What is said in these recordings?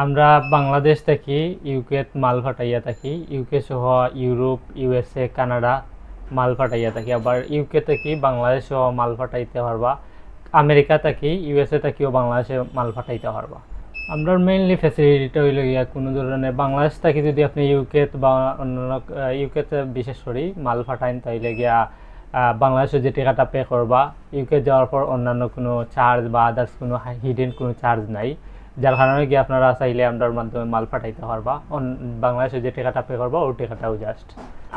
আমরা বাংলাদেশ থেকে ইউকে মাল ফাটাইয়া থাকি ইউকে সহ ইউরোপ ইউএসএ কানাডা মাল ফাটাইয়া থাকি। আবার ইউকে থেকে, বাংলাদেশ সহ মাল ফাটাইতে পারবা। আমেরিকা থেকে ইউএসএ থেকেও বাংলাদেশে মাল ফাটাইতে পারবা। আমরা মেইনলি ফ্যাসিলিটিটা হইল গিয়া কোনো ধরনের, বাংলাদেশ থেকে যদি আপনি ইউকে বা অন্যান্য ইউকেতে বিশেষ করে মাল ফাটাইন, তাইলে গিয়া বাংলাদেশে যে টাকাটা পে করবা ইউকে যাওয়ার পর অন্যান্য কোনো চার্জ বা আদার্স কোনো হিডেন কোনো চার্জ নাই। যার কারণে গিয়ে আপনারা চাইলে আমরার মাধ্যমে মাল পাঠাইতে পারবা। বাংলাদেশে যে টাকাটা পে করবা, ওই টাকাটাও জাস্ট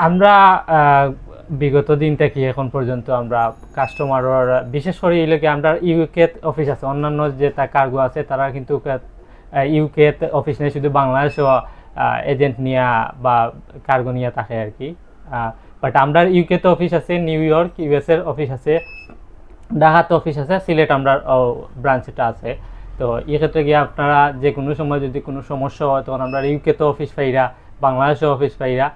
আমরা বিগত দিন থেকে এখন পর্যন্ত আমরা কাস্টমারের বিশেষ করে ইউকে আমরা ইউকে অফিস আছে। অন্যান্য যে কার্গো আছে, তারা কিন্তু ইউকে অফিস নেই শুধু বাংলাদেশও এজেন্ট নিয়া বা কার্গো নিয়ে থাকে আর কি। বাট আমরা ইউকে তো অফিস আছে নিউ ইয়র্ক ইউএসের অফিস আছে ঢাকাতে অফিস আছে সিলেট আমরা ব্রাঞ্চটা আছে। তো এক্ষেত্রে গিয়ে আপনারা যে কোনো সময় যদি কোনো সমস্যা হয়, তখন আমরা ইউকেতে অফিস পাইরা, বাংলাদেশে অফিস পাইরা,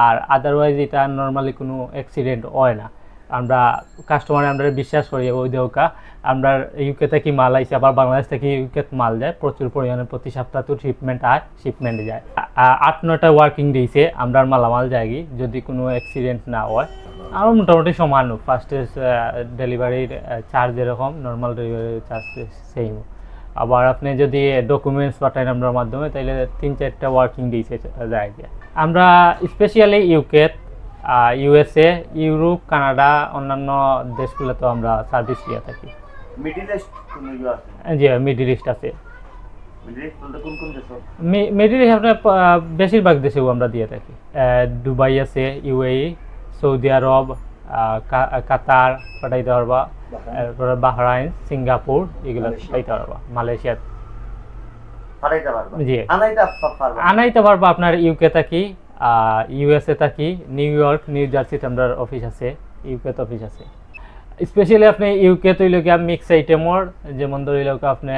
আর আদারওয়াইজ এটা নর্মালি কোনো অ্যাক্সিডেন্ট হয় না। আমরা কাস্টমারে আমরা বিশ্বাস করি, ওই দেওকা আমরা ইউকে থেকে মাল আইসে আবার বাংলাদেশ থেকে ইউকে মাল যায়, প্রচুর পরিমাণে প্রতি সপ্তাহ তো শিপমেন্ট আর শিপমেন্ট যায়। আট নটা ওয়ার্কিং ডেইসে আমরা মালামাল যাই, যদি কোনো অ্যাক্সিডেন্ট না হয়। আর মোটামুটি সমান ফার্স্টে ডেলিভারির চার্জ যেরকম নর্মাল ডেলিভারি চার্জ সেম আবার আপনি যদি ডকুমেন্টস পাঠান আমরা মাধ্যমে তাহলে তিন চারটা ওয়ার্কিং ডেইসে যায়। আমরা specially UK USA Europe Canada অন্যান্য দেশগুলোতেও আমরা সার্ভিস দিয়ে থাকি। মিডিল ইস্ট কোন ইয়ে আছে? জি মিডিল ইস্ট আছে। মিডিল ইস্ট আপনার বেশিরভাগ দেশেও আমরা দিয়ে থাকি। দুবাই আছে ইউএই সৌদি আরব কাতার পাঠাইতে পারবা এরপরে বাহরাইন সিঙ্গাপুর এগুলো। পাঠাইতে পারবা মালয়েশিয়া। জি। আনাইতে পারবা? আপনার ইউকে থাকি ইউএসএ থাকি নিউ ইয়র্ক নিউ জার্সিতে আমরা অফিস আছে ইউকেতে অফিস আছে। স্পেশালি আপনি ইউকে তৈল মিক্স আইটেমর যেমন ধরিল আপনি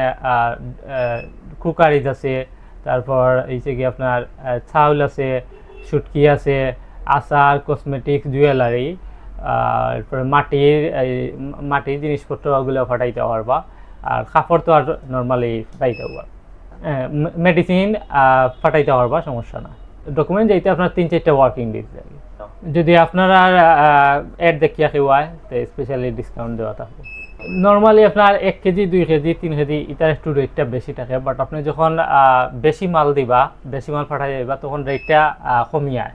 কুকারিজ আছে তারপর এইসে কি আপনার চাউল আছে সুটকি আছে আচার কসমেটিক্স জুয়েলারি এরপরে মাটির মাটির জিনিসপত্র ওগুলো ফাটাইতে পারবা আর কাপড় তো আর নর্মালি পাইতে পারবা মেডিসিন পাঠাইতে পারবা সমস্যা না। ডকুমেন্ট যাইতে আপনার তিন চারটা ওয়ার্কিং ডেজ লাগে। যদি আপনারা অ্যাড দেখিয়া কেউ হয়, তো স্পেশালি ডিসকাউন্ট দেওয়া থাকবে নর্মালি আপনার এক কেজি, দুই কেজি, তিন কেজি এটার একটু রেটটা বেশি থাকে বাট আপনি যখন বেশি মাল দিবা, বেশি মাল পাঠাই যাইবা তখন রেটটা কমিয়ায়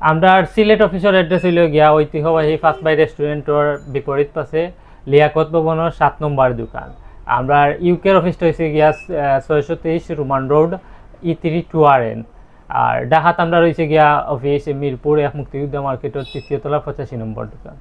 আমরা সিলেট অফিসের অ্যাড্রেস হইল গিয়া ঐতিহ্যবাহী ফার্স্ট বাই রেস্টুরেন্টর বিপরীত পাশে লিয়াকত ভবনের সাত নম্বর দোকান। আমরা ইউকের অফিসটা হয়েছে গিয়া ছয়শো তেইশ Roman road E three two R N আর ডাহাত আমরা রয়েছে গিয়া অফিস মিরপুর এক মুক্তিযুদ্ধ মার্কেটের তৃতীয়তলা পঁচাশি নম্বর দোকান।